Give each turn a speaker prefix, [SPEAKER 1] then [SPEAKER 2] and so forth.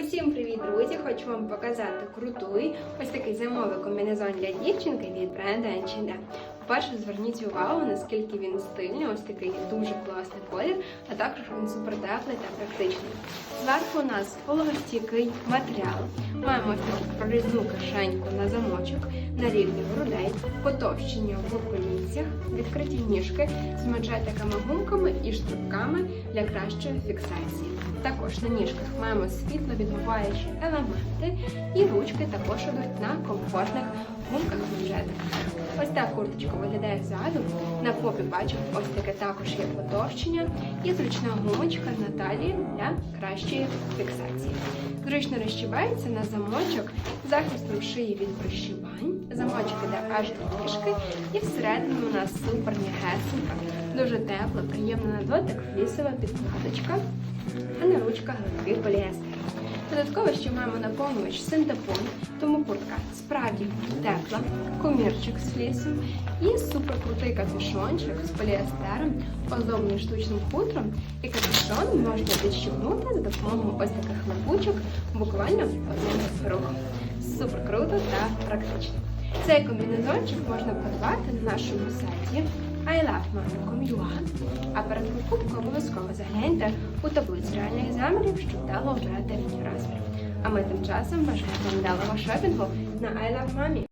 [SPEAKER 1] Усім привіт, друзі! Хочу вам показати крутий ось такий зимовий комбінезон для дівчинки від бренду H&M. По-перше, зверніть увагу, наскільки він стильний, ось такий дуже класний колір, а також він супер теплий та практичний. Зверху у нас вологостійкий матеріал. Маємо таку прорізну кишеньку на замочок на рівні грудей, потовщення в колінцях, відкриті ніжки з манжетиками гумками і штрибками для кращої фіксації. Також на ніжках маємо світло відбуваючі елементи, і ручки також йдуть на комфортних гумках манжетиках. Так курточка виглядає ззаду. На попі бачимо, ось таке також є потовщення і зручна гумочка на талії для кращої фіксації. Зручно розчіпається на замочок захистом шиї від прищибань. Замочок іде аж до ніжки, і всередині у нас супер м'ягесенька, дуже тепла, приємна на дотик, флісова підкладочка, а на ручках гладкий поліестер. Додатково ще маємо наповнювач синтепон, тому куртка справді тепла, комірчик з флісом і суперкрутий капюшончик з поліестером, оздоблений штучним хутром. І капюшон можна відщипнути за допомогою ось таких лапучок буквально одним рухом. Супер круто та практично. Цей комбінезончик можна придбати на нашому сайті ilovemami.com.ua, а перед покупкою обов'язково загляньте у таблицю реальних замірів, щоб вдало обрати розмір. А ми тим часом бажаємо вам вдалого шопінгу на I Love Mommy.